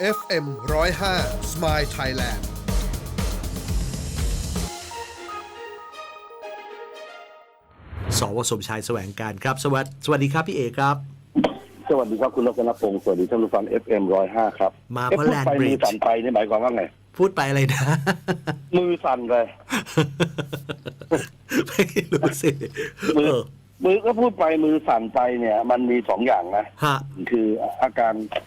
FM 105 Smile Thailand สวสมชายแสวงการครับ สวัสดีสวัสดีครับพี่เอกครับ สวัสดีครับคุณรัตนพงศ์สวัสดีท่านผู้ฟัง FM ร้อยห้าครับมาเอ๊ะเพราะพูด Land ไปมือ Bridge สั่นไปนี่หมายความว่าไง พูดไปอะไรนะ มือสั่นเลย ไม่รู้สิมือเออมือก็พูดไปมือสั่นไปเนี่ย มันมีสองอย่างนะฮะ คืออาการเอ่อ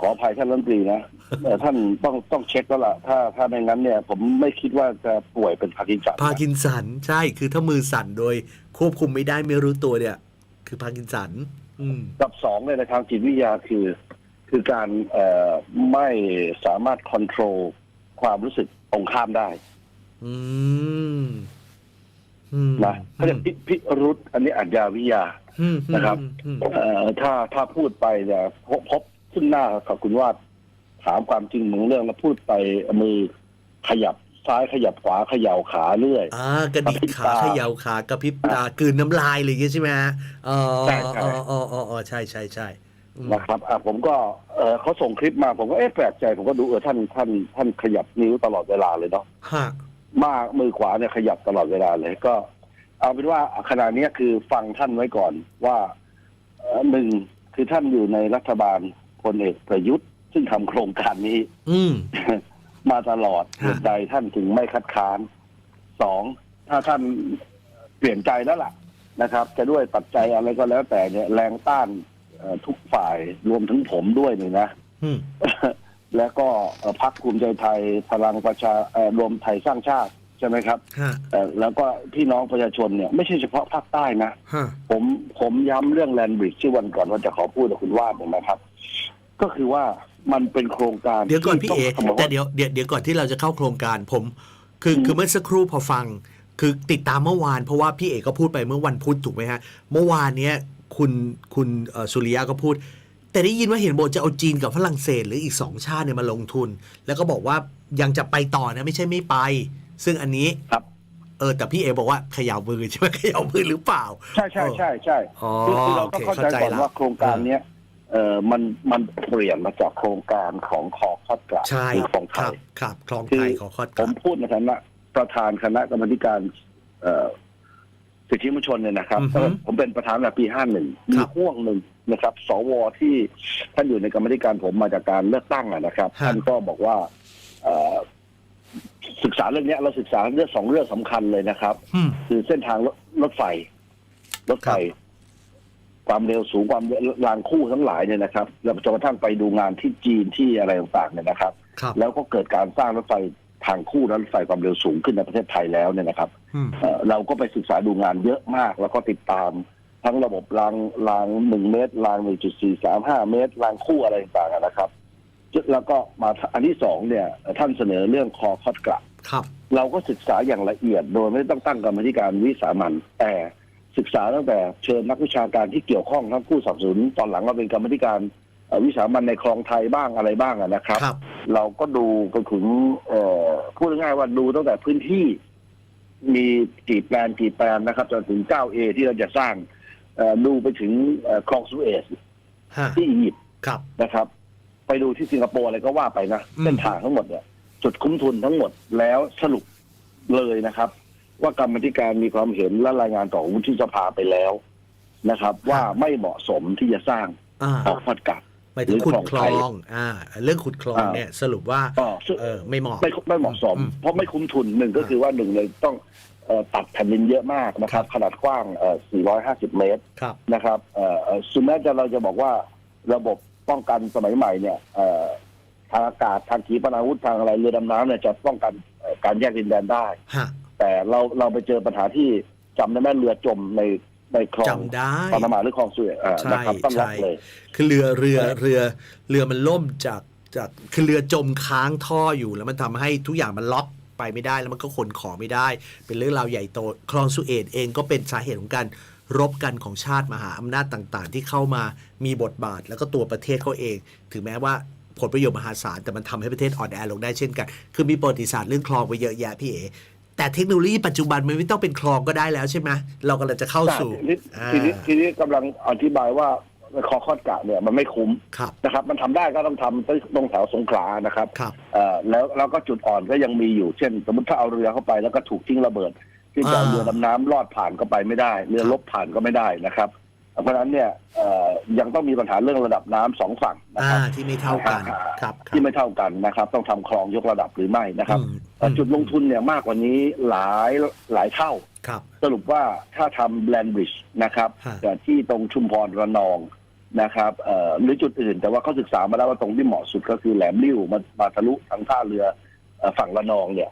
ขออภัยท่านรัฐมนตรีนะเอ่อท่านต้องต้องเช็คแล้วล่ะ ถ้าถ้าไม่งั้นเนี่ย ผมไม่คิดว่าจะป่วยเป็นพาร์กินสันพาร์กินสันใช่คือถ้ามือสั่นโดย ควบคุมไม่ได้ไม่รู้ตัวเนี่ย คือพาร์กินสันอืมกับสองเนี่ยในทางจิตวิทยาคือ คือการเอ่อไม่สามารถควบคุมความรู้สึกตรงข้ามได้อืมอืมนะเขาเรียกพิพิรุษอันนี้อัจยาวิทยาอืมนะครับอืมเอ่อถ้าถ้าพูดไปเนี่ยพบพบ ซึ่งหน้ากับคุณวาดถามความจริงของเรื่องแล้วพูดไปมือขยับซ้ายขยับขวาเขย่าขาเรื่อยอ่ากระดิกกระพริบขาตาเขย่าขากระพริบตากลืนน้ำลายอะไรอย่างเงี้ยใช่ไหมฮะอ๋อใช่ใช่อ๋ออ๋ออ๋ออ๋อใช่ใช่ใช่อืมนะครับอะผมก็เออเขาส่งคลิปมาผมก็เอ๊ะแปลกใจผมก็ดูเออท่านท่านท่านขยับนิ้วตลอดเวลาเลยเนาะฮะมากมือขวาเนี่ยขยับตลอดเวลาเลยก็ เอาเป็นว่าขณะเนี้ยคือฟังท่านไว้ก่อนว่าเอ่อหนึ่งคือท่านอยู่ในรัฐบาล พลเอกประยุทธ์ ซึ่งทำโครงการนี้ อืม มาตลอดฮะเหตุใดท่านถึงไม่คัดค้านสองถ้าท่านเปลี่ยนใจแล้วล่ะนะครับ จะด้วยปัจจัยอะไรก็แล้วแต่เนี่ยแรงต้านเอ่อทุกฝ่ายรวมถึงผมด้วยนี่นะ อืม แล้วก็เอ่อพรรคภูมิใจไทยพลังประชาเอ่อรวมไทยสร้างชาติใช่ไหมครับฮะ เอ่อแล้วก็พี่น้องประชาชนเนี่ยไม่ใช่เฉพาะภาคใต้นะ ฮะ ผมผมย้ำเรื่องแลนบริดจ์ที่วันก่อนว่าจะขอพูดกับคุณวาดเนี่ยนะครับ ก็คือว่ามันเป็นโครงการเดี๋ยวก่อนพี่ที่เอต้งบอกแต่ว่าเดี๋ยวเดี๋ยวเดี๋ยวก่อนที่เราจะเข้าโครงการผม คืออืมคือเมื่อสักครู่พอฟัง คือติดตามเมื่อวานเพราะว่าพี่เอกก็พูดไปเมื่อวันพุธถูกไหมฮะ เมื่อวานเนี้ยคุณคุณเอ่อสุริยะก็พูด แต่ได้ยินว่าเห็นบอกจะเอาจีนกับฝรั่งเศส หรืออีกสองชาติเนี่ยมาลงทุน แล้วก็บอกว่ายังจะไปต่อนะไม่ใช่ไม่ไป ซึ่งอันนี้ครับเออแต่พี่เอบอกว่าเขย่ามือใช่ไหมเขย่ามือหรือเปล่า ใช่ใช่ใช่ใช่อ๋อคือคือเราต้องโอเคเข้าใจก่อนเข้าใจละว่าโครงการเนี้ย เออมันมันเปลี่ยนมาจากโครงการของคอคอดกระใช่คือของไทครับยครับคลองคืไทอยขอคอดผกับมพูดในฐานะประธานคณะกรรมาธิการเอ่อสิทธิมนุษยชนเนี่ยนะครับอือฮึผมเป็นประธานในปีห้าหนึ่งคมีรับห่วงหนึ่งนะครับ สวที่ท่านอยู่ในกรรมาธิการผมมาจากการเลือกตั้งอะนะครับฮะท่านก็บอกว่าเอ่อศึกษาเรื่องเนี้ยเราศึกษาเรื่องสองเรื่องสำคัญเลยนะครับอืมคือเส้นทางรถรถไฟ รถไฟ ครับความเร็วสูงความรางคู่ทั้งหลายเนี่ยนะครับแล้วจนกระทั่งไปดูงานที่จีนที่อะไรต่างๆเนี่ยนะครับ ครับแล้วก็เกิดการสร้างรถไฟทางคู่และรถไฟความเร็วสูงขึ้นในประเทศไทยแล้วเนี่ยนะครับอืมเอ่อเราก็ไปศึกษาดูงานเยอะมาก แล้วก็ติดตามทั้งระบบรางรางหนึ่งเมตรรางหนึ่งจุดสี่สามห้าเมตรรางคู่อะไรต่างๆนะครับ แล้วก็มาอันที่สองเนี่ยท่านเสนอเรื่องคอคอดกระ ครับ เราก็ศึกษาอย่างละเอียดโดยไม่ต้องตั้งกรรมาธิการวิสามันแต่ ศึกษาตั้งแต่เชิญนักวิชาการที่เกี่ยวข้องทั้งผู้สนับสนุนตอนหลังก็เป็นกรรมาธิการเอ่อวิสามันในคลองไทยบ้างอะไรบ้างอะนะครับครับ เราก็ดูไปถึงเอ่อพูดง่ายๆว่าดูตั้งแต่พื้นที่ มีกี่แปลนกี่แปลนนะครับจนถึง 9A ที่เราจะสร้างเอ่อดูไปถึงเอ่อคลองสุเอซฮะที่อียิปต์ครับนะครับ ไปดูที่สิงคโปร์อะไรก็ว่าไปนะอืมเส้นทางทั้งหมดเนี่ยจุดคุ้มทุนทั้งหมดแล้วสรุปเลยนะครับ ว่ากรรมธิการมีความเห็นและรายงานต่อวุฒิสภาไปแล้วนะครับ ว่าไม่เหมาะสมที่จะสร้างอ่าออกพัดกัดหมายถึงขุดคลหรือคลองไทยองอ่าเรื่องขุดคลองอ่าเนี่ยสรุปว่าก็ซึ่งเออไม่เหมาะไม่ไม่เหมาะสมอืมเพราะไม่คุ้มทุนหนึ่งก็คือว่าหนึ่งเลยต้องเอ่อตัดแผ่นดินเยอะมากนะครับ ขนาดกว้างเอ่อ450 เมตรครับนะครับเอ่อเอ่อซึ่งแม้จะเราจะบอกว่าระบบป้องกันสมัยใหม่เนี่ยเอ่อทางอากาศทางขีปนาวุธทางอะไรเรือดำน้ำเนี่ยจะป้องกันเอ่อการแยกดินแดนได้ฮะ แต่เราเราไปเจอปัญหาที่จำได้ไหมเรือจมในในคลองจำได้ปานามาหรือคลองสุเอซอ่าใช่นะครับต้องล็อกใช่เลย คือเรือเรือเออเรือเรือมันล่มจากจากคือเรือจมค้างท่ออยู่แล้วมันทำให้ทุกอย่างมันล็อกไปไม่ได้แล้วมันก็ขนของไม่ได้ เป็นเรื่องราวใหญ่โตคลองสุเอตเองก็เป็นสาเหตุของการรบกันของชาติมหาอำนาจต่าง ๆ ที่เข้ามามีบทบาท แล้วก็ตัวประเทศเขาเอง ถึงแม้ว่าผลประโยชน์มหาศาลแต่มันทำให้ประเทศอ่อนแอลงได้เช่นกัน คือมีประวัติศาสตร์เรื่องคลองไปเยอะแยะพี่เอ แต่เทคโนโลยีปัจจุบันมันไม่ต้องเป็นคลองก็ได้แล้วใช่ไหมเรากำลังจะเข้าสู่ทีนี้อ่าทีนี้ทีนี้กำลังอธิบายว่าคอคอดกะเนี่ยมันไม่คุ้มครับนะครับ มันทำได้ก็ต้องทำตรงแถวสงขลานะครับครับเอ่อแล้วแล้วก็จุดอ่อนก็ยังมีอยู่เช่น สมมติถ้าเอาเรือเข้าไปแล้วก็ถูกทิ้งระเบิดที่จะเอาอ่าเรือดำน้ำลอดผ่านก็ไปไม่ได้ เรือครับลบผ่านก็ไม่ได้นะครับ เพราะฉะนั้นเนี่ยเอ่อยังต้องมีปัญหาเรื่องระดับน้ำสองฝั่งนะอ่าครับที่ไม่เท่ากันครับที่ไม่เท่ากันนะครับ ต้องทำคลองยกระดับหรือไม่นะครับอืมเอ่อจุดลงทุนเนี่ยมากกว่านี้หลายหลายเท่าครับสรุปว่าถ้าทำแลนบริดจ์นะครับฮะแต่ที่ตรงชุมพรระนองนะครับเอ่อหรือจุดอื่นแต่ว่าเขาศึกษามาแล้วว่าตรงที่เหมาะสุดก็คือแหลมลิ้วมามาทะลุทางท่าเรือเอ่อฝั่งระนองเนี่ย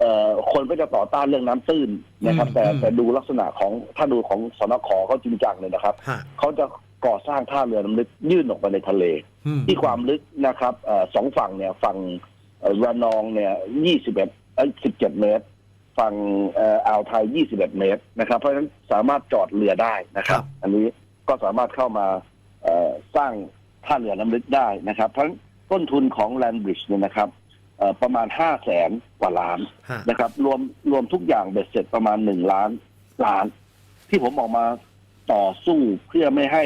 เอ่อคนก็จะต่อต้านเรื่องน้ำตื้นนะครับ แต่แต่ดูลักษณะของถ้าดูของสนขเขาจริงจังเลยนะครับ ฮะเขาจะก่อสร้างท่าเรือน้ำลึกยื่นออกไปในทะเล อืม ที่ความลึกนะครับเอ่อสองฝั่งเนี่ยฝั่งเอ่อระนองเนี่ยยี่สิบเอ็ดสิบเจ็ดเมตร ฝั่งเอ่ออ่าวไทยยี่สิบเอ็ดเมตรนะครับ เพราะฉะนั้นสามารถจอดเรือได้นะครับอันนี้ก็สามารถเข้ามาเอ่อสร้างท่าเรือน้ำลึกได้นะครับ เพราะฉะนั้นต้นทุนของแลนบริดจ์เนี่ยนะครับเอ่อ ประมาณห้าแสนกว่าล้านฮะนะครับ รวมรวมทุกอย่างเบ็ดเสร็จประมาณหนึ่งล้านล้าน ที่ผมออกมาต่อสู้เพื่อไม่ให้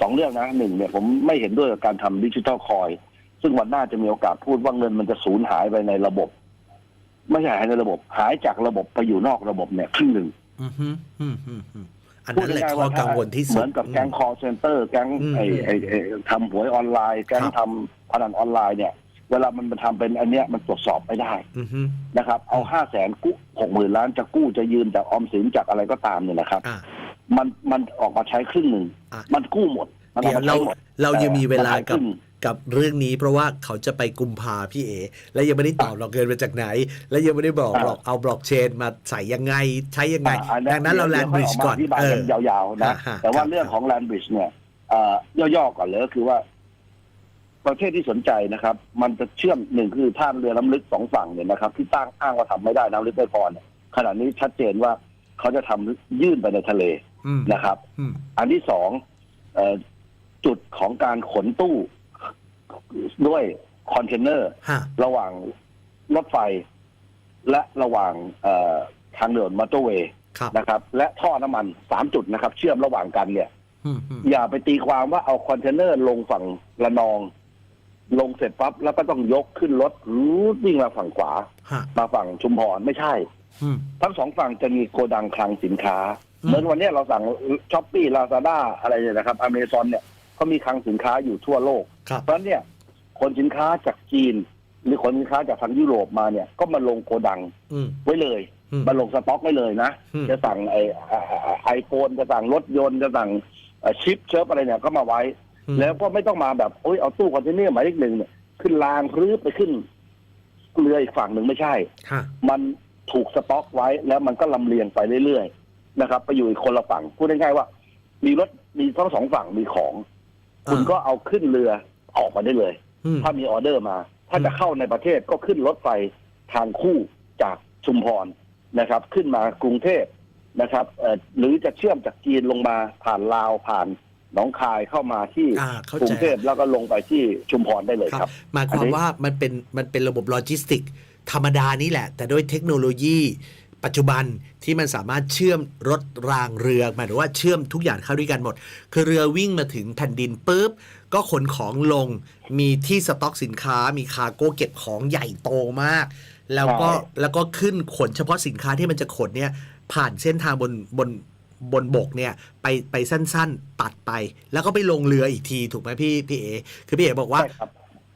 สองเรื่องนะหนึ่งเนี่ยผมไม่เห็นด้วยกับการทำดิจิทัลคอย ซึ่งวันหน้าจะมีโอกาสพูดว่าเงินมันจะสูญหายไปในระบบ ไม่ใช่หายในระบบหายจากระบบไปอยู่นอกระบบเนี่ยครึ่งหนึ่งอืมฮึอืมฮึอืมอันพูดนั้นแหละง่ายๆข้อว่ากังวลที่สุดเหมือนกับแก๊งคอร์เซนเตอร์แก๊งอืมไอ้ไอ้ไอ้ทำหวยออนไลน์แก๊งครับทำพนันออนไลน์เนี่ย เวลามันมาทำเป็นอันเนี้ยมันตรวจสอบไม่ได้อืมฮึนะครับ เอาห้าแสนกู้หกหมื่นล้านจะกู้จะยืมจากออมสินจากอะไรก็ตามเนี่ยนะครับ อะ มันมันออกมาใช้ครึ่งหนึ่งอะ มันกู้หมดมันเดี๋ยวออกมาเราใช้หมดเรายังมีเวลาแต่กับมันหายครึ่ง กับเรื่องนี้เพราะว่าเขาจะไปกุมภาพี่เอ และยังไม่ได้ตอบหรอกเงินมาจากไหน และยังไม่ได้บอกหรอกเอาบล็อกเชนมาใส่ยังไงใช้ยังไง อ่าดังนั้นเราแลนบริดจ์ก่อน เดี๋ยวค่ยออกมาอธิบายเอกัอนยาวๆนะ ฮะฮะแต่ว่าครับเรื่องของแลนบริดจ์เนี่ยเอ่อย่อๆก่อนเลยก็คือว่า ประเทศที่สนใจนะครับ มันจะเชื่อมหนึ่งคือท่าเรือน้ำลึกสองฝั่งเนี่ยนะครับ ที่ตั้งอ้างว่าทำไม่ได้น้ำลึกไม่พอเนี่ยขณะนี้ชัดเจนว่าเขาจะทำยื่นไปในทะเลอืมนะครับอืมอันที่สองเอ่อจุดของการขนตู้ด้วยคอนเทนเนอร์ฮะระหว่างรถไฟ และระหว่างเอ่อทางเดินมอเตอร์เวย์ครับนะครับ และท่อน้ำมันสามจุดนะครับ เชื่อมระหว่างกันเนี่ยอืมอืมอย่าไปตีความว่าเอาคอนเทนเนอร์ลงฝั่งระนอง ลงเสร็จปั๊บแล้วก็ต้องยกขึ้นรถรูดวิ่งมาฝั่งขวา ฮะมาฝั่งชุมพรไม่ใช่ อืม ทั้งสองฝั่งจะมีโกดังคลังสินค้า อืม เหมือนวันเนี้ยเราสั่งช้อปปี้ลาซาด้าอะไรเนี่ยนะครับอเมซอนเนี่ยเขามีคลังสินค้าอยู่ทั่วโลก ครับ เพราะฉะนั้นเนี่ยขนสินค้าจากจีน หรือขนสินค้าจากทางยุโรปมาเนี่ยก็มาลงโกดังอืม ไว้เลย อืม มาลงสต็อกไว้เลยนะ อืม จะสั่งไอไอโฟนจะสั่งรถยนต์จะสั่งเอ่อชิปเชิปอะไรเนี่ยก็มาไว้อืม แล้วก็ไม่ต้องมาแบบโอ้ยเอาตู้คอนเทนเนอร์หมายเลขหนึ่งเนี่ยขึ้นรางรื้อไปขึ้นเรืออีกฝั่งหนึ่งไม่ใช่ฮะมันถูกสต็อกไว้แล้วมันก็ลำเลียงไปเรื่อยๆนะครับ ไปอยู่อีกคนละฝั่งพูดง่ายๆว่า มีรถมีทั้งสองฝั่งมีของ คุณก็เอาขึ้นเรือออกมาได้เลยอืมถ้ามีออเดอร์มา ถ้าจะเข้าในประเทศก็ขึ้นรถไฟทางคู่จากชุมพรนะครับ ขึ้นมากรุงเทพนะครับเอ่อหรือจะเชื่อมจากจีนลงมาผ่านลาวผ่าน หนองคายเข้ามาที่อ่าเข้ากรุใจงเทพแล้วก็ลงไปที่ชุมพรได้เลยคครัรับบหมายความว่ามันเป็นมันเป็นระบบโลจิสติก ธรรมดานี่แหละ แต่ด้วยเทคโนโลยี ปัจจุบันที่มันสามารถเชื่อมรถรางเรือหมายถึงว่าเชื่อมทุกอย่างเข้าด้วยกันหมด คือเรือวิ่งมาถึงแผ่นดินปุ๊บ ก็ขนของลง มีที่สต็อกสินค้า มีคาร์โก้เก็บของใหญ่โตมาก แล้วก็ใช่ แล้วก็ขึ้นขนเฉพาะสินค้าที่มันจะขนเนี่ยผ่านเส้นทางบนบน บนบกเนี่ยไปไปสั้นๆ ตัดไป แล้วก็ไปลงเรืออีกทีถูกไหมพี่พี่เอคือพี่เอบอกว่าใช่ครับ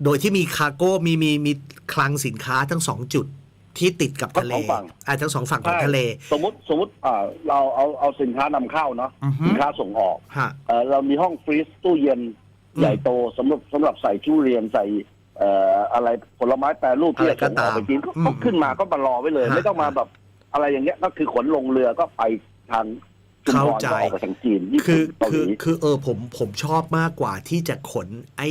โดยที่มีคาร์โก้มีมีมีคลังสินค้าทั้งสองจุดที่ติดกับทะเล ทั้งสองฝั่ง อ่าทั้งสองฝั่งของใช่ทะเล สมมติสมมติอ่าเราเอาเอาสินค้านำเข้าเนาะอือฮึ สินค้าส่งออกฮะ เอ่อเรามีห้องฟรีซตู้เย็นอืมใหญ่โตสำหรับสำหรับใส่ทุเรียนใส่เอ่ออะไรผลไม้แปรรูปที่อะไรจะส่งออกก็ตามไปจีนก็อืมก็ขึ้นมาก็มารอไว้เลย ฮะ ไม่ต้องมาแบบอะไรอย่างเงี้ยก็คือขนลงเรือก็ไปทางชุมพ เข้ารใจก็ออกไปทางจีนญี่คืปุ่อนเกาหคือลีคือเออผมผมชอบมากกว่าที่จะขนไอ้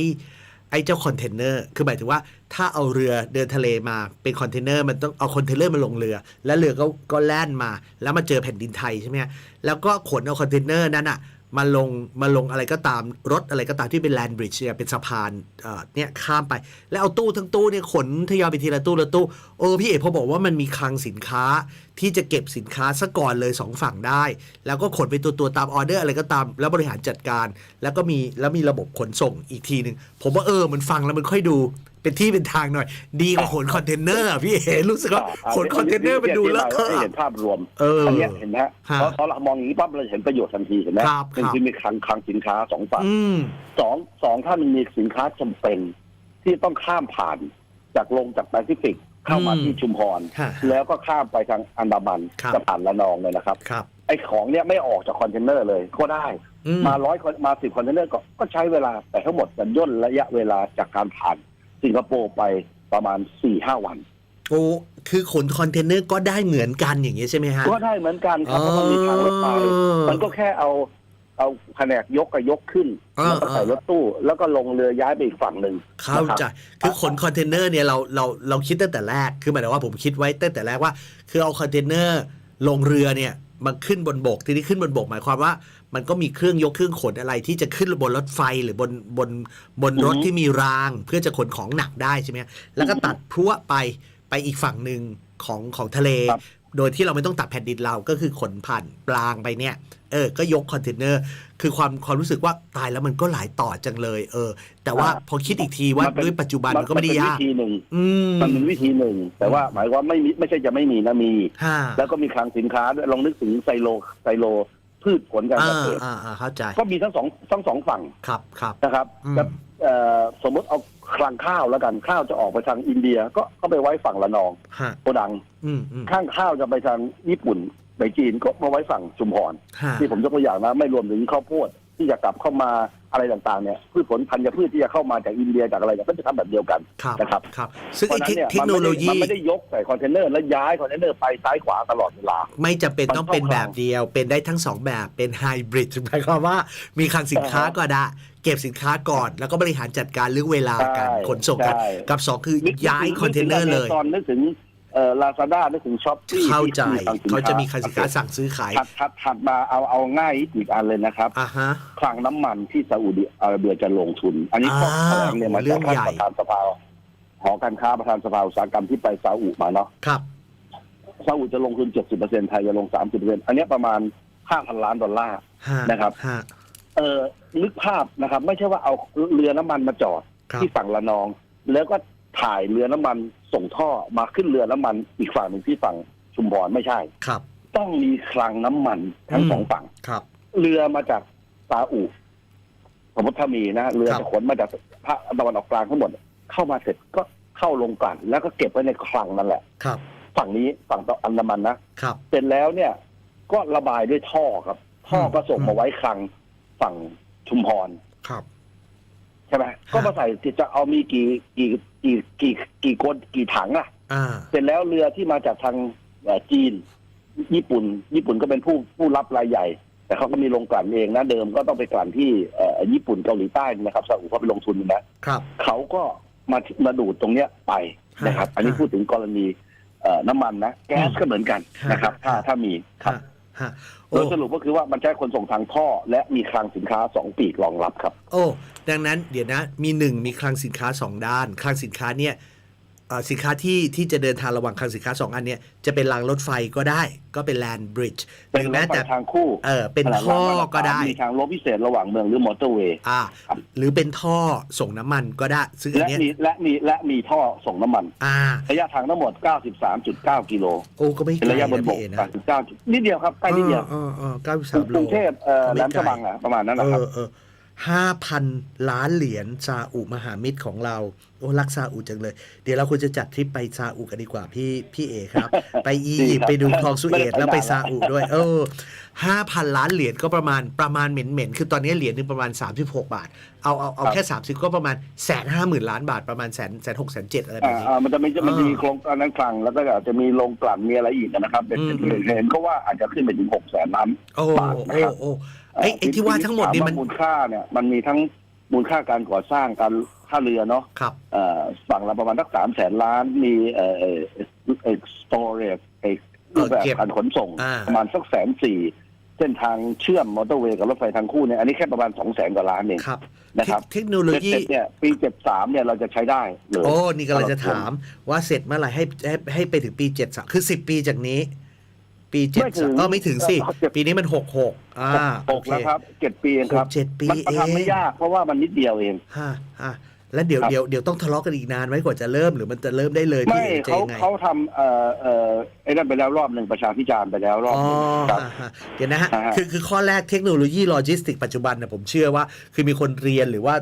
ไอ้เจ้าคอนเทนเนอร์คือหมายถึงว่าถ้าเอาเรือเดินทะเลมาเป็นคอนเทนเนอร์มันต้องเอาคอนเทนเนอร์มาลงเรือ แล้วเรือก็ก็แล่นมา แล้วมาเจอแผ่นดินไทยใช่ไหมฮะแล้วก็ขนเอาคอนเทนเนอร์นั้นอะมาลงมาลงอะไรก็ตามรถอะไรก็ตามที่เป็นแลนบริดจ์เนี่ยเป็นสะพานเอ่อเนี่ยข้ามไป แล้วเอาตู้ทั้งตู้เนี่ยขนทยอยไปทีละตู้ละตู้เออพี่เอกพอบอกว่ามันมีคลังสินค้าที่จะเก็บสินค้าซะก่อนเลยสองฝั่งได้ แล้วก็ขนไปตัวตัวๆตามออเดอร์อะไรก็ตาม แล้วบริหารจัดการ แล้วก็มีแล้วมีระบบขนส่งอีกทีหนึ่งผมว่าเออมันฟังแล้วมันค่อยดูเป็นที่เป็นทางหน่อย ดีกว่าขนคอนเทนเนอร์อะพี่เอ๋รู้สึกว่าขนคอนเทนเนอร์มันดูแล้วให้เห็นภาพรวมเอออันเนี้ยเห็นไหมฮะฮะเพราะเพราะเรามองอย่างนี้ปั๊บเราเห็นประโยชน์ทันทีเห็นไหมครับหนึ่งครับคือมีคลังคลังสินค้าสองฝั่งอืมสองสองถ้ามันมีสินค้าจำเป็น ที่ต้องข้ามผ่านจากลงจากแปซิฟิก เข้ามาอืมที่ชุมพร ฮะแล้วก็ข้ามไปทางอันดามันครับ จะผ่านละนองเลยนะครับ ครับ ไอ้ของเนี้ยไม่ออกจากคอนเทนเนอร์เลยก็ได้ อืม มาร้อยมาสิบคอนเทนเนอร์ก็ก็ใช้เวลาแต่ทั้งหมดจะย่นระยะเวลาจากการผ่านสิงคโปร์ไปประมาณสี่ห้าวัน โอ้ คือขนคอนเทนเนอร์ก็ได้เหมือนกันอย่างนี้ยใช่ไหมฮะ ก็ได้เหมือนกันครับเพราะมันมีทางรถไฟอ๋อ มันก็แค่เอา เอาแผนกยกกับยกขึ้นอ่า แล้วก็ใส่รถตู้ แล้วก็ลงเรือย้ายไปอีกฝั่งหนึ่งเข้าใจนะครับ คือขนคอนเทนเนอร์เนี่ยเราเราเราคิดตั้งแต่แรกคือหมายถึงว่าผมคิดไว้ตั้งแต่แรกว่า คือเอาคอนเทนเนอร์ลงเรือเนี่ยมาขึ้นบนบกทีนี้ขึ้นบนบกหมายความว่า มันก็มีเครื่องยกเครื่องขนอะไรที่จะขึ้นบนรถไฟหรือบนบนบนรถอือฮึ ที่มีราง เพื่อจะขนของหนักได้ใช่ไหมแล้วก็ตัดพรวไปไปอีกฝั่งหนึ่งของของทะเลครับโดยที่เราไม่ต้องตัดแผ่นดินเราก็คือขนผ่านปรางไปเนี่ย เออก็ยกคอนเทนเนอร์คือความความรู้สึกว่าตายแล้วมันก็หลายต่อจังเลย เออ แต่ว่าอ่าพอคิดอีกทีว่ามันเป็นด้วยปัจจุบันมันก็ไม่ได้เป็นยากวิธีหนึ่งอืมมันเป็นวิธีหนึ่ง แต่ว่าหมายความว่าไม่มีไม่ใช่จะไม่มีนะมีฮ่าแล้วก็มีคลังสินค้าด้วยลองนึกถึงไซโลไซโลพืชผลการอ่าเกษตรอ่าอ่าเข้าใจก็มีทั้งสองทั้งสองฝั่งครับครับนะครับอืมแต่เอ่อสมมติเอาคลังข้าวแล้วกันข้าวจะออกไปทางอินเดีย ก็ก็ไปไว้ฝั่งละนองฮะโกดังอืมอืมข้างข้าวจะไปทางญี่ปุ่น ไปจีนก็มาไว้ฝั่งชุมพรฮะที่ผมยกตัวอย่างนะ ไม่รวมถึงข้าวโพดที่จะกลับเข้ามาอะไรต่างๆเนี่ยพืชผลพันธุ์พืชที่จะเข้ามาจากอินเดียจากอะไรเนี่ยก็จะทำแบบเดียวกัน ครับนะครับ ครับ ซึ่งเพไอ้ราะฉะนั้นเนี่ยเทคโนโลยีมันไม่ได้ยกใส่คอนเทนเนอร์แล้วย้ายคอนเทนเนอร์ไปซ้ายขวาตลอดเวลา ไม่จำเป็นต้องเป็นแบบเดียว เป็นได้ทั้งสองแบบเป็นไฮบริดหมายความว่ามีคลังสินค้าก็ได้ เก็บสินค้าก่อน แล้วก็บริหารจัดการเรื่องเวลาการใช่ขนส่งกัน ใช่ กับสองคือย้ายคอนเทนเนอร์เลย ตอนนึกถึง เอ่อลาซาด้านึกถึงช็อปปี้เข้าใจเขาจะมีคลังสินค้าสั่งซื้อขายถัดถัดถัดมาเอาเอาง่ายอีกอันเลยนะครับอ่าฮะคลังน้ำมันที่ซาอุดิอาระเบียจะลงทุน อันนี้ข้ออ่าแถลงเนี่ยมาเรื่จาอกงท่านใหญ่ประธานสภาหอการค้าประธานสภาอุตสาหกรรมที่ไปซาอุมาเนาะครับซาอุจะลงทุน 70%ไทยจะลง 30%อันเนี้ยประมาณ 5,000 ล้านดอลลาร์ฮะนะครับฮะเออนึกภาพนะครับ ไม่ใช่ว่าเอาเรือน้ำมันมาจอดครับที่ฝั่งละนอง แล้วก็ ถ่ายเรือน้ำมันส่งท่อมาขึ้นเรือน้ำมันอีกฝั่งหนึ่งที่ฝั่งชุมพรไม่ใช่ ครับ ต้องมีคลังน้ำมันทั้งอืมสองฝั่งครับ เรือมาจากซาอุสมมติถ้ามีนะเรือครับจะขนมาจากภาคตะวันออกกลางทั้งหมด เข้ามาเสร็จก็เข้าลงกลั่นแล้วก็เก็บไว้ในคลังนั่นแหละครับ ฝั่งนี้ฝั่งตะอันดามันนะครับเสร็จแล้วเนี่ย ก็ระบายด้วยท่อครับ ท่อก็ส่งอืมมาไว้คลังฝั่งชุมพรครับ ใช่ไหมก็มาใส่จะเอามีกี่กี่กี่กี่กี่คนกี่ถังอะอ่า เสร็จแล้วเรือที่มาจากทางเอ่อจีน ญี่ปุ่น ญี่ปุ่นก็เป็นผู้ผู้รับรายใหญ่ แต่เขาก็มีโรงกลั่นเองนะเดิมก็ต้องไปกลั่นที่เอ่อญี่ปุ่นเกาหลีใต้นะครับซาอุเขาไปลงทุนนะครับ เขาก็มามาดูดตรงเนี้ยไปนะครับฮะอันนี้พูดถึงกรณีเอ่อน้ำมันนะ แก๊สก็เหมือนกันนะครับ ถ้าฮะถ้ามีครับ ฮะ ฮะโดโอ้ยสรุปก็คือว่ามันใช้ขนส่งทางท่อ และมีคลังสินค้าสองปีกรองรับครับ โอ้ ดังนั้นเดี๋ยวนะ มีหนึ่งมีคลังสินค้าสองด้าน คลังสินค้าเนี่ยเอ่อ สินค้าที่ที่จะเดินทางระหว่างคลังสินค้า 2 อันเนี้ยจะเป็นรางรถไฟก็ได้ ก็เป็นแลนบริดจ์หรือแม้แต่ทางคู่เออเป็นท่อก็ได้มีทางรถพิเศษระหว่างเมืองหรือมอเตอร์เวย์อ่าหรือเป็นท่อส่งน้ำมันก็ได้ซึ่งอันนี้ยและมีและมีและมีท่อส่งน้ำมันอ่าระยะทางทั้งหมด 93.9 กิโลโอ้ก็ไม่ไกลระยะบนบก89นิดเดียวครับใกล้นิดเดียวเออเออ93โลกรุงเทพเอ่อแหลมฉบังอะประมาณนั้นนะครับเออ 5,000 ล้านเหรียญซาอุมหามิตรของเรา โอ้รักซาอุจังเลย เดี๋ยวเราควรจะจัดทริปไปซาอุกันดีกว่าพี่พี่เอครับ ไปอียิปต์ไปดูทองสุเอตแล้วไปซาอุด้วย เออห้าพันล้านเหรียญก็ประมาณประมาณเหม็นเหม็นคือตอนนี้เหรียญนึงประมาณ 36 บาท เอาเอาเอาแค่ 30 ก็ประมาณแสนห้าหมื่นล้านบาทประมาณแสนแสนหกแสนเจ็ดอะไรแบบนี้มันจะมีมันจะมีโครงการนั้นคลังแล้วก็อาจจะมีโรงกลั่นมีอะไรอีกนะครับเห็นก็ว่าอาจจะขึ้นไปถึงหกแสนล้านบาทนะครับ ไอ้ไอ้ที่ว่าทั้งหมดนี่มัน ถาว่ามูลค่าเนี่ยมันมีทั้งมูลค่าการก่อสร้างการท่าเรือเนาะครับ เอ่อฝั่งละประมาณสักสามแสนล้าน มีเอ่อเอ่อเอ่อสโตรจเอกรูปแบบเก็บการขนส่ง อ่า ประมาณสักแสนสี่เส้นทางเชื่อมมอเตอร์เวย์กับรถไฟทางคู่เนี่ยอันนี้แค่ประมาณสองแสนกว่าล้านเอง ครับนะครับ เทคโนโลยี เสร็จๆเนี่ยปีเจ็ดสามเนี่ยเราจะใช้ได้เลย โอ้ นี่ก็เลยจะถามว่าเสร็จเมื่อไหร่ให้ให้ให้ไปถึงปี 73 คือ 10 ปีจากนี้ ปีเจ็ดไม่ถึงก็ไม่ถึงสิ เจ็ด ปีนี้มันหกหกอ่าหกแล้วครับเจ็ดปีเองครับหกเจ็ดปีมันมันทำไม่เองยากเพราะว่ามันนิดเดียวเอง ฮะฮะแล้วเดี๋ยวครับ เดี๋ยวเดี๋ยวต้องทะเลาะกันอีกนานไหมกว่าจะเริ่มหรือมันจะเริ่มได้เลยพี่ไม่เอ๋จะเขายังไงเขาทำเอ่อเอ่อไอ้นั่นไปแล้วรอบหนึ่งประชาพิจารณ์ไปแล้วรอบอ๋อหนึ่งครับ ฮะฮะเดี๋ยวนะฮะอ่าฮะ คือคือข้อแรกเทคโนโลยีโลจิสติกปัจจุบันเนี่ยผมเชื่อว่า คือมีคนเรียนหรือว่า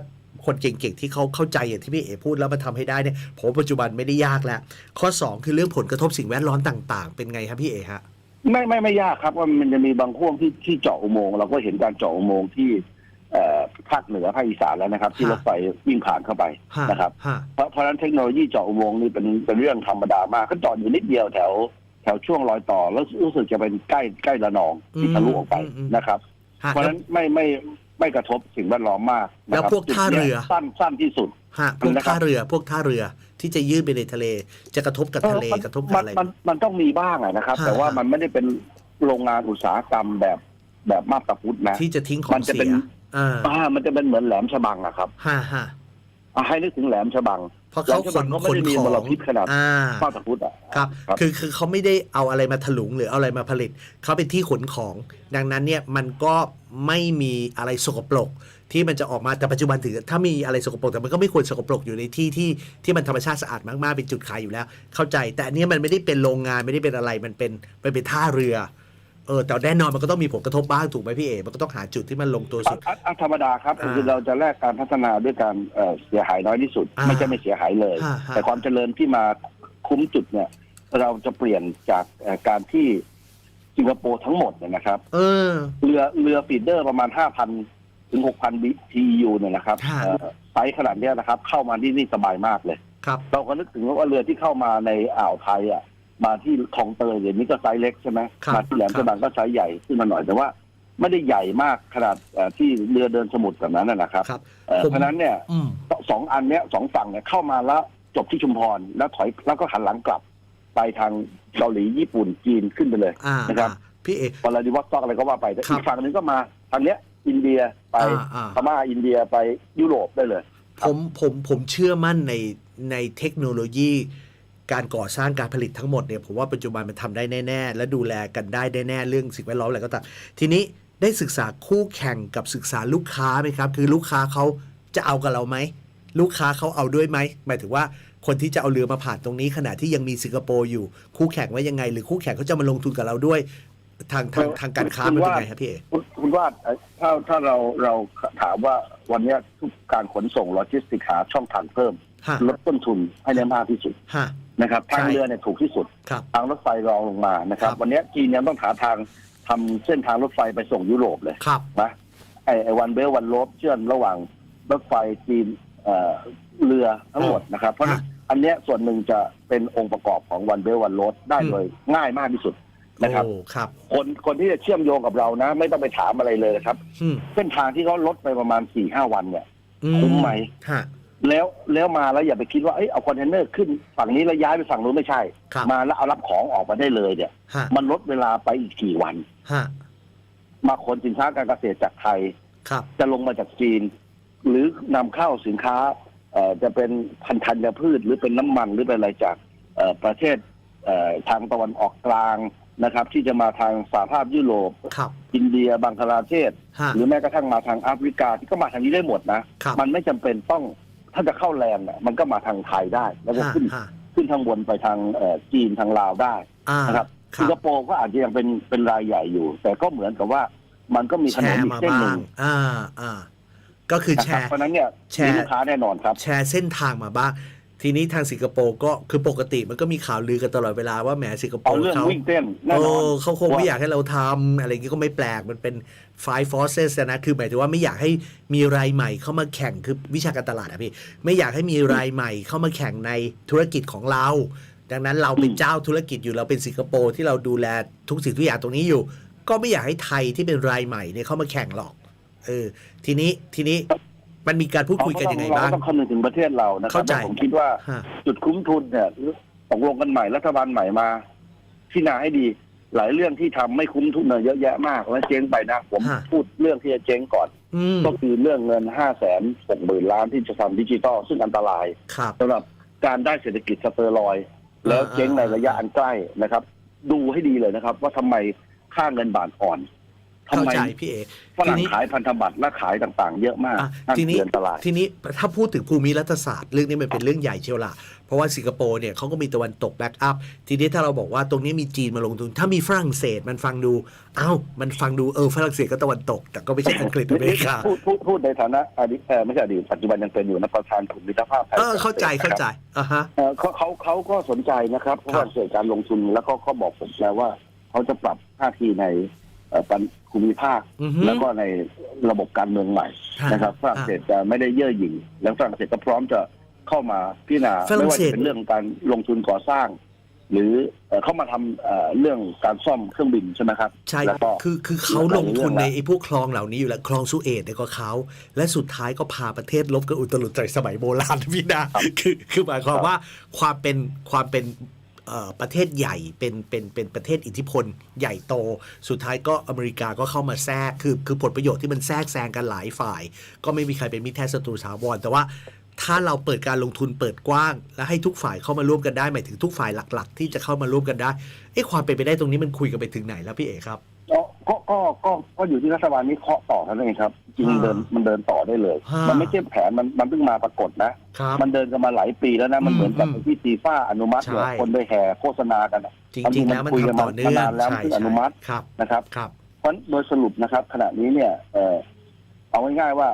คนเก่งๆที่เขาเข้าใจอย่างที่พี่เอ๋พูดแล้วมาทำให้ได้เนี่ยผมว่าปัจจุบันไม่ได้ยากแล้ว ข้อ2คือเรื่องผลกระทบสิ่งแวดล้อมต่าง ๆ เป็นไงครับพี่เอ๋ฮะ ไม่ไม่ไม่ยากครับว่ามันจะมีบางห่วงที่ที่เจาะอุโมงค์เราก็เห็นการเจาะอุโมงค์ที่เอ่อภาคเหนือภาคอีสานแล้วนะครับ ที่ฮะรถไฟวิ่งผ่านเข้าไปฮะนะครับ ฮะเพราะเพราะฉะนั้นเทคโนโลยีเจาะอุโมงค์นี่เป็นเป็นเรื่องธรรมดามากก็เจาะอยู่นิดเดียวแถว แถวช่วงรอยต่อแล้วรู้สึกจะเป็นใกล้ใกล้ระนองที่ทะลุออกไปนะครับ ฮะเพราะฉะนั้นไม่ไม่ไม่กระทบสิ่งแวดล้อมมากนะคแล้วรับพวกท่าเรือ จุดนี้สั้นสั้นที่สุด ฮะพวกนะครับท่าเรือพวกท่าเรือ ที่จะยื่นไปในทะเล จะกระทบกับทะเลเออมันกระทบกับอะไร มันมันต้องมีบ้างอะนะครับฮะแต่ว่าฮะมันไม่ได้เป็นโรงงานอุตสาหกรรมแบบแบบมาบตาพุทธนะที่จะทิ้งขอมังนจะเสีเป็นยอ่าอ่ามันจะเป็นเหมือนแหลมฉบังอะครับฮะฮะอ่าให้นึกถึงแหลมฉบังเพราะเขาแหลมฉขบันงก็ขไม่นได้มีขอมลงพิษขนาดอ่ามาบตาพุทธอะครับครับ คือคือเขาไม่ได้เอาอะไรมาถลุงหรือเอาอะไรมาผลิต เขาเป็นที่ขนของ ดังนั้นเนี่ยมันก็ไม่มีอะไรสกปรก ที่มันจะออกมาแต่ปัจจุบันถือถ้ามีอะไรสกปรกแต่มันก็ไม่ควรสกปรกอยู่ในที่ที่ที่มันธรรมชาติสะอาดมากๆเป็นจุดขายอยู่แล้ว เข้าใจ แต่อันเนี้ยมันไม่ได้เป็นโรงงานไม่ได้เป็นอะไรมันเป็นมันเป็นท่าเรือเออแต่แน่นอนมันก็ต้องมีผลกระทบบ้างถูกไหมพี่เอมันก็ต้องหาจุดที่มันลงตัวสุดอะอะธรรมดาครับอ่าคือเราจะแลกการพัฒนาด้วยการเอ่อเสียหายน้อยที่สุดอ่าไม่ใช่ไม่เสียหายเลยฮะฮะแต่ความเจริญที่มาคุ้มจุดเนี่ย เราจะเปลี่ยนจากเอ่อการที่สิงคโปร์ทั้งหมดเนี่ยนะครับเออเรือเรือฟีดเดอร์ประมาณ5,000 ถึง6,000 BTU เนี่ยนะครับฮะเอ่อไซส์ขนาดเนี้ยนะครับ เข้ามาที่นี่สบายมากเลย ครับ เราก็นึกถึงว่าเรือที่เข้ามาในอ่าวไทยอะมาที่คลองเตยเดี๋ยวนี้ก็ไซส์เล็กใช่ไหมครับมาที่แหลมครัฉบบังก็ไซส์ใหญ่ขึ้นมาหน่อยแต่ว่า ไม่ได้ใหญ่มากขนาดเอ่อที่เรือเดินสมุทรแบบนั้นนะนะครับครับเอ่อผม เพราะฉะนั้นเนี่ยอืม สองอันเนี้ยสองฝั่งเนี่ยเข้ามาแล้วจบที่ชุมพรแล้วถอยแล้วก็หันหลังกลับ ไปทางเกาหลีญี่ปุ่นจีนขึ้นไปเลย อ่านะครับ อ่าพี่เอวลาดิวอสต็อกอะไรก็ว่าไปแต่ครับ อีกฝั่งหนึงก็มาทางเนี้ย อินเดียไปอ่าอ่าพม่าอินเดียไปยุโรปได้เลย ผมผมผมเชื่อมั่นในในเทคโนโลยีการก่อสร้างการผลิตทั้งหมดเนี่ยผมว่าปัจจุบันมันทำได้แน่ ๆ และดูแลกันได้แน่ๆเรื่องสิ่งแวดล้อมอะไรก็ตามทีนี้ได้ศึกษาคู่แข่งกับศึกษาลูกค้าไหมครับ คือลูกค้าเขาจะเอากับเราไหมลูกค้าเขาเอาด้วยไหมหมายถึงว่าคนที่จะเอาเรือมาผ่านตรงนี้ขณะที่ยังมีสิงคโปร์อยู่คู่แข่งว่ายังไง หรือคู่แข่งเขาจะมาลงทุนกับเราด้วย ทางทางทางการค้ามันเป็นไงครับพี่เอคุณคุณว่าเอ่อถ้าถ้าเราเราถามว่าวันเนี้ยทุกการขนส่งโลจิสติกหาช่องทางเพิ่มฮะลดต้นทุนให้ได้มากที่สุดฮะนะครับทางใช่เรือเนี่ยถูกที่สุดครับทางรถไฟรองลงมานะครับครับวันเนี้ยจีนยังต้องหาทางทำเส้นทางรถไฟไปส่งยุโรปเลยครับนะไอ้ไอ้วันเบลวันโลบเชื่อมระหว่างรถไฟจีนเอ่อเรือทั้งหมดนะครับ เพราะฉะนั้นอันเนี้ยส่วนหนึ่งจะเป็นองค์ประกอบของวันเบลวันโลดได้อืมโดยง่ายมากที่สุด นะครับ โอ้ครับ คนคนที่จะเชื่อมโยงกับเรานะ ไม่ต้องไปถามอะไรเลยนะครับ อืมเส้นทางที่เขาลดไปประมาณสี่ห้าวันเนี่ย อืคุ้มไหม ฮะ แล้วแล้วมาแล้วอย่าไปคิดว่าเอ้ยเอาคอนเทนเนอร์ขึ้นฝั่งนี้แล้วย้ายไปฝั่งนู้นไม่ใช่ ครับ มาแล้วเอารับของออกมาได้เลยเนี่ย ฮะมันลดเวลาไปอีกกี่วัน ฮะมาขนสินค้าการเกษตรจากไทย ครับ จะลงมาจากจีน หรือนำเข้าสินค้าเอ่อจะเป็นพันธัญพืชหรือเป็นน้ำมันหรือเป็นอะไรจากเอ่อประเทศเอ่อ ทางตะวันออกกลางนะครับ ที่จะมาทางสหภาพยุโรปครับอินเดียบังคลาเทศฮะหรือแม้กระทั่งมาทางแอฟริกาที่ก็มาทางนี้ได้หมดนะครับมันไม่จำเป็นต้องถ้าจะเข้าแลนด์น่ะมันก็มาทางไทยได้ แล้วก็ฮะขึ้นฮะขึ้นทางบนไปทางเอ่อจีนทางลาวได้อ่านะครับคสิรังบคโปร์ก็อาจจะยังเป็นเป็นรายใหญ่อยู่ แต่ก็เหมือนกับว่ามันก็มีถแชนนร์อีกมาเส้นหบ้านึ่งงอ่าอ่าก็คือนะแชครับร์เพราะฉะนั้นเนี่ยแชร์มีลูกค้าแน่นอนครับ แชร์เส้นทางมาบ้าง ทีนี้ทางสิงคโปร์ก็คือปกติมันก็มีข่าวลือกันตลอดเวลาว่าแหมสิงคโปเอาร์เรื่องเขาวิ่งเต้นแน่โอ้นอนเขาคงไม่อยากให้เราทำอะไรอย่างงี้ก็ไม่แปลกมันเป็น five forces อะนะ คือหมายถึงว่าไม่อยากให้มีรายใหม่เข้ามาแข่งคือวิชาการตลาดอะพี่ ไม่อยากให้มีรายใหม่เข้ามาแข่งในธุรกิจของเรา ดังนั้นเราเป็นเจ้าธุรกิจอยู่เราเป็นสิงคโปร์ที่เราดูแลทุกสิ่งทุกอย่างตรงนี้อยู่ ก็ไม่อยากให้ไทยที่เป็นรายใหม่เนี่ยเข้ามาแข่งหรอกเออทีนี้ทีนี้ มันมีการพูดคุยกันยังไงบ้างเราก็ต้องคำนึงถึงประเทศเรานะครัเข้าใจผมคิดว่าฮะจุดคุ้มทุนเนี่ยตกลงกันใหม่รัฐบาลใหม่มาพิจารณาให้ดีหลายเรื่องที่ทำไม่คุ้มทุนเนี่ยเยอะแยะมากแล้วเจ๊งไปนะผมฮะพูดเรื่องที่จะเจ๊งก่อนอืมก็คือเรื่องเงินห้าแสนหกหมื่นล้านที่จะทำดิจิตอลซึ่งอันตรายครับสำหรับการได้เศรษฐกิจสเตอรอยด์แล้วเจ๊งในระยะอันใกล้นะครับ ดูให้ดีเลยนะครับ ว่าทำไมค่าเงินบาทอ่อน ทำเข้าไมใจพี่เอฝรั่งทีนี้ขายพันธบัตรและขายต่างๆ เยอะมากอะนั่นทีนี้คืออันตรายทีนี้ถ้าพูดถึงภูมิรัฐศาสตร์เรื่องนี้มันเป็นเรื่องใหญ่เชียวละเพราะว่าสิงคโปร์เนี่ยเขาก็มีตะวันตกแบ็กอัพทีนี้ถ้าเราบอกว่าตรงนี้มีจีนมาลงทุน ถ้ามีฝรั่งเศสมันฟังดู เอ้า มันฟังดูเออฝรั่งเศสก็ตะวันตก แต่ก็ไม่ใช่อังกฤษอเมริกาพูดพูดพูดในฐานะอดีตเอ่อไม่ใช่อดีตปัจจุบันยังเป็นอยู่นะประธานกลุ่มมิตรภาพไทยเออเข้าใจเข้าใจอะฮะเอ่อเขาเขาเขาก็สนใจนะครับเพราะว่าเกิดการลงทุนแล้วก็เขาบอกผมแล้วว่าเขาจะปรับท่าทีในเอ่อ ปันภูมิภาค อือฮึแล้วก็ในระบบการเมืองใหม่ฮะนะครับฝรั่งเศสจะไม่ได้เย่อหยิ่งแล้วฝรั่งเศสก็พร้อมจะเข้ามาพิจารณาฝรั่ไม่งว่าเศสจะเป็นเรื่องการลงทุนก่อสร้าง หรือเอ่อเข้ามาทำเอ่อเรื่องการซ่อมเครื่องบินใช่ไหมครับใช่แล้วก็ คือคือเขาลงทุนในไอ้พวกคลองเหล่านี้อยู่แล้วคลองสุเอตเนี่ยก็เขาและสุดท้ายก็พาประเทศลบกับอุตรุดใจสมัยโบราณ พี่นาคือคือหมายความว่าความเป็นความเป็นเอ่อ ประเทศใหญ่เป็นเป็นเป็นประเทศอิทธิพล ใหญ่โต สุดท้ายก็อเมริกาก็เข้ามาแทรกคือคือผลประโยชน์ที่มันแทรกแซงกันหลายฝ่าย ก็ไม่มีใครเป็นมิตรแท้ศัตรูถาวรแต่ว่าถ้าเราเปิดการลงทุนเปิดกว้าง และให้ทุกฝ่ายเข้ามาร่วมกันได้หมายถึงทุกฝ่ายหลัก ๆ ที่จะเข้ามาร่วมกันได้เอ๊ะความเป็นไปได้ตรงนี้มันคุยกันไปถึงไหนแล้วพี่เอกครับ ก็ก็ก็ก็ก็อยู่ที่รัฐบาลนี้เคาะต่อเท่านั้นเองครับจริงๆฮะเดินมันเดินต่อได้เลย ฮะมันไม่ใช่แผนมันมันเพิ่งมาปรากฏนะ ครับ มันเดินกันมาหลายปีแล้วนะ มันอืมเหมือนกับอืมที่ฟีฟ่าอนุมัติเนี่ยใช่คนไปแห่โฆษณากันอะ จริงๆแล้วมันคุยกัทำต่อเนื่องมานานแล้วใช่เพิ่งอใช่นุมัติ ครับนะครับ ครับ เพราะโดยสรุปนะครับ ขณะนี้เนี่ย เออเอาง่ายๆว่า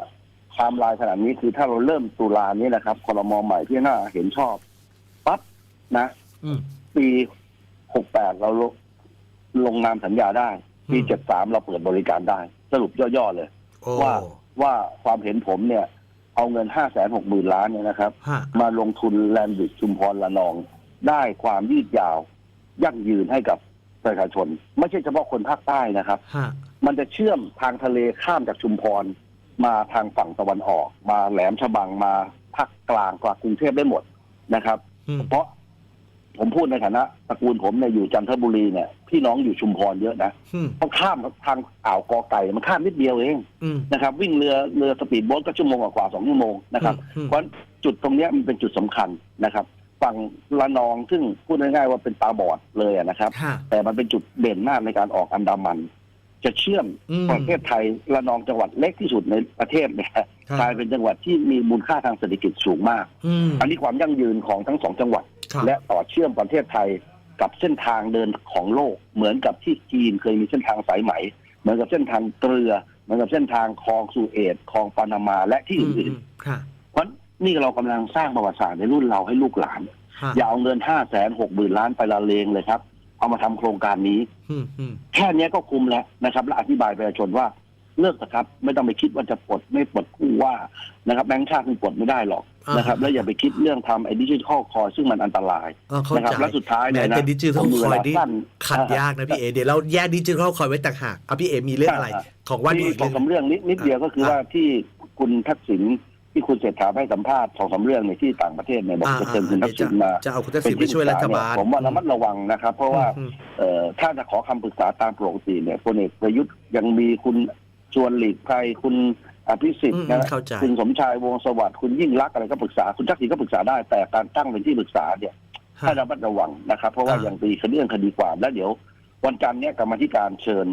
ไทม์ไลน์ขณะนี้คือถ้าเราเริ่มตุลานี้นะครับครมใหม่ที่น่าเห็นชอบปั๊บนะ อืมปี 68 เราลงลงนามสัญญาได้ ปีอืม73เราเปิดบริการได้ สรุปย่อๆเลยโอ้ว่าว่าความเห็นผมเนี่ย เอาเงิน5 6 0 0 0 0ล้านเนี่ยนะครับฮะมาลงทุนแลนด์บริดจ์ชุมพรละนอง ได้ความยืดยาว ยั่งยืนให้กับประชาชน ไม่ใช่เฉพาะคนภาคใต้นะครับฮะมันจะเชื่อมทางทะเลข้ามจากชุมพร มาทางฝั่งตะวันออก มาแหลมฉบังมาภาคกลางกว่ากรุงเทพได้หมดนะครับอืมเพราะ ผมพูดในฐานะตระกูลผมเนี่ยอยู่จันทบุรีเนี่ยพี่น้องอยู่ชุมพรเยอะนะอืมต้องข้ามทางอ่าวกอไก่มันข้ามนิดเดียวเองอืม นะครับ วิ่งเรือเรือสปีดโบ๊ทก็ชั่วโมงกว่าๆสองชั่วโมงนะครับ อืมเพราะจุดตรงเนี้ยมันเป็นจุดสำคัญนะครับฝั่งละนองซึ่งพูดง่ายๆว่าเป็นตาบอดเลยอะนะครับฮะแต่มันเป็นจุดเด่นมากในการออกอันดามัน จะเชื่อมอืมประเทศไทยละนองจังหวัดเล็กที่สุดในประเทศเนี่ยครับกลายเป็นจังหวัดที่มีมูลค่าทางเศรษฐกิจสูงมาก อืมอันนี้ความยั่งยืนของทั้งสองจังหวัดครับ และต่อเชื่อมประเทศไทยกับเส้นทางเดินของโลก เหมือนกับที่จีนเคยมีเส้นทางสายไหม เหมือนกับเส้นทางเกลือ เหมือนกับเส้นทางคลองสุเอตคลองปานามาและที่อืมอื่นค่ะๆเพราะนี่เรากำลังสร้างประวัติศาสตร์ในรุ่นเราให้ลูกหลานฮะอย่าเอาเงินห้าแสนหกหมื่นล้านไปละเลงเลยครับ เอามาทำโครงการนี้อืมอืมแค่เนี้ยก็คุมแล้วนะครับ และอธิบายประชาชนว่าเลิกนะครับ ไม่ต้องไปคิดว่าจะปลดไม่ปลดผู้ว่านะครับแบงค์ชาติมันปลดไม่ได้หรอก นะครับแล้วอย่าไปคิดเรื่องทำไอ้ดิจิทัลคอยซึ่งมันอันตรายเออเข้านะคใจรับและสุดท้ายแม้เนี่ยนะแต่ดิจิทัลผมมีคเวอยลานี่สั้นขัดยากนะพี่เอเดี๋ยวเราแยกดิจิทัลคอยไว้ต่างหากเอาพี่เอมีเรื่องอะไรอ่าของว่ามีดีสองสามเรื่องนิดนิดเดียวก็คือว่าที่คุณทักษิณที่คุณเศรษฐาให้สัมภาษณ์สองสามเรื่องในที่ต่างประเทศเนี่ยบอกอ่าจะเชิญคุณทักษิณมาจะเอาคุณทักษิณไปช่วยรัฐบาลผมว่าระมัดระวังนะครับ เพราะว่าอืมเอ่อถ้าจะขอคำปรึกษาตามปกติเนี่ยพลเอกประยุทธ์ยังมีคุณชวนหลีกภัยคุณ อภิสิทอืธิ์มนะเข้าใจคุณสมชายวงศ์สวัสดิ์คุณยิ่งรักษณ์อะไรก็ปรึกษา คุณทักษิณก็ปรึกษาได้ แต่การตั้งเป็นที่ปรึกษาเนี่ยฮะให้ระมัดระวังนะครับ เพราะว่าอ่ายัยังมีคดีเรื่องคดีความแล้วเดี๋ยว วันจันทร์เนี้ยกรรมาธิการเชิญ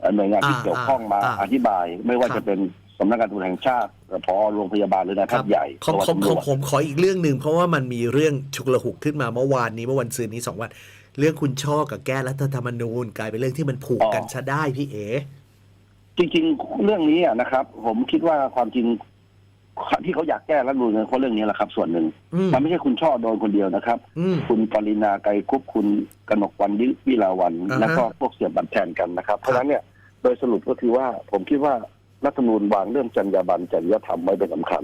เอ่อหน่วยงานที่อ่าเกี่ยวข้องมาอ่าอธิบาย ไม่ว่าครับจะเป็นสำนักงานตำรวจแห่งชาติเอ่อพอโรงพยาบาลหรือนายแพทย์ใหญ่ของตัวของตำรของวจผมขออีกเรื่องหนึ่งเพราะว่ามันมีเรื่องฉุกละหุกขึ้นมาเมื่อวานนี้เมื่อวันซืนนี้สองวันเรื่องคุณช่อกับแก้รัฐธรรมนูญ กลายเป็นเรื่องที่มันผูกกันซะได้พี่เอ จริง ๆ เรื่องนี้อะนะครับ ผมคิดว่าความจริงที่เขาอยากแก้รัฐธรรมนูญเนี่ยเพราะเรื่องนี้แหละครับ ส่วนหนึ่งอืม มันไม่ใช่คุณช่อโดนคนเดียวนะครับ อืม คุณปรินาไกรคุปคุณกนกวันวิลาวันอ่าฮะ แล้วก็พวกเสียบบัตรแทนกันนะครับ เพราะฉะนั้นเนี่ยโดยสรุปก็คือว่าผมคิดว่ารัฐธรรมนูญวางเรื่องจรรยาบรรณจริยธรรมไว้เป็นสำคัญ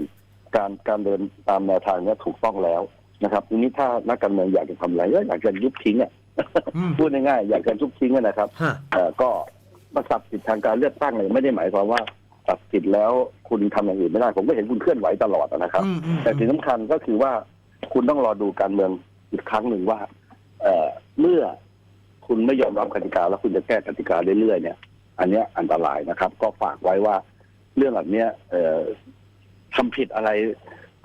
การการเดินตามแนวทางเนี้ยถูกต้องแล้วนะครับทีนี้ถ้านักการเมืองอยากจะทำอะไรก็อยากจะยุบทิ้งอะ อืมพูดง่ายๆอยากจะยุบทิ้งอะนะครับฮะ เอ่อก็ มาตัดสิทธิทางการเลือกตั้งเนี่ยไม่ได้หมายความว่าตัดสิทธิ์แล้วคุณทำอย่างอื่นไม่ได้ ผมก็เห็นคุณเคลื่อนไหวตลอดนะครับ อืมอืม แต่สิ่งสำคัญก็คือว่าคุณต้องรอดูการเมืองอีกครั้งหนึ่งว่า เอ่อเมื่อคุณไม่ยอมรับกติกาแล้วคุณจะแก้กติกาเรื่อยๆเนี่ย อันเนี้ยอันตรายนะครับ ก็ฝากไว้ว่าเรื่องแบบเนี้ย เอ่อทำผิดอะไร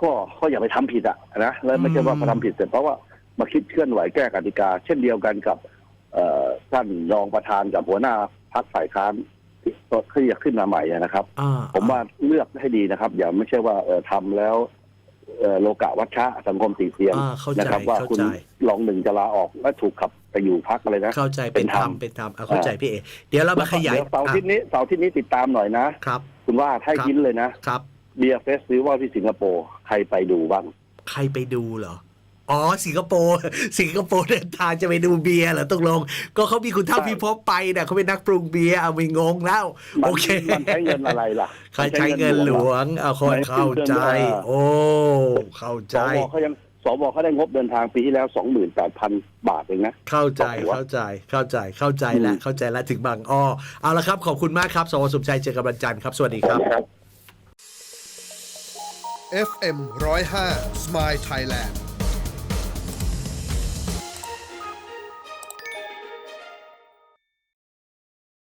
ก็ก็อย่าไปทำผิดอะนะแล้วไม่ใช่ว่าพอทำผิดเสร็จเพราะว่ามาคิดเคลื่อนไหวแก้กติกา เช่นเดียวกันกับ เอ่อท่านรองประธานกับหัวหน้า พักฝ่ายค้านที่ที่จะขึ้นมาใหม่อะนะครับอ่าผมว่าเลือกให้ดีนะครับ อย่าไม่ใช่ว่าเออทำแล้วเอ่อโลกะวัชชะสังคมตีเตียนอ่าเข้าใจนะครับ ว่าเข้าคุณใจลองหนึ่งจะลาออกและถูกขับไปอยู่พักอะไรนะเข้าใจเป็เป็นนธรธรรมรมเป็นธรรมอะเข้าใจพี่เอเดี๋ยวเรามาขยายเดี๋วเสาร์อาทิตย์อะนี้เสาร์อาทิตย์นี้ติดตามหน่อยนะครับ คุณว่าถ้าครับยินเลยนะครับเบียร์เฟสติวัลที่สิงคโปร์ใครไปดูบ้าง ใครไปดูเหรอ อ๋อ สิงคโปร์ สิงคโปร์เดินทางจะไปดูเบียร์เหรอตกลง ก็เขามีคุณเท่าใช่พี่พบไปเนี่ยเขาเป็นนักปรุงเบียร์เอาไม่งงแล้วมัโอเคมันใช้เงินอะไรล่ะเขาใช้เงินหลวงเอาคนเข้าใจ โอ้ เข้าสใจวเขายังสวเขาได้งบเดินทางปีที่แล้วสองหมื่นแปดพันบาทเองนะ เข้าใจต่อหัวเข้าใจเข้าใจเข้าใจแล้วอืมเข้าใจแล้วถึงบางอ้อเอาละครับ ขอบคุณมากครับ สวสมชัยเจอกับวันจันทร์ครับ สวัสดีครับ FM 105 Smile Thailand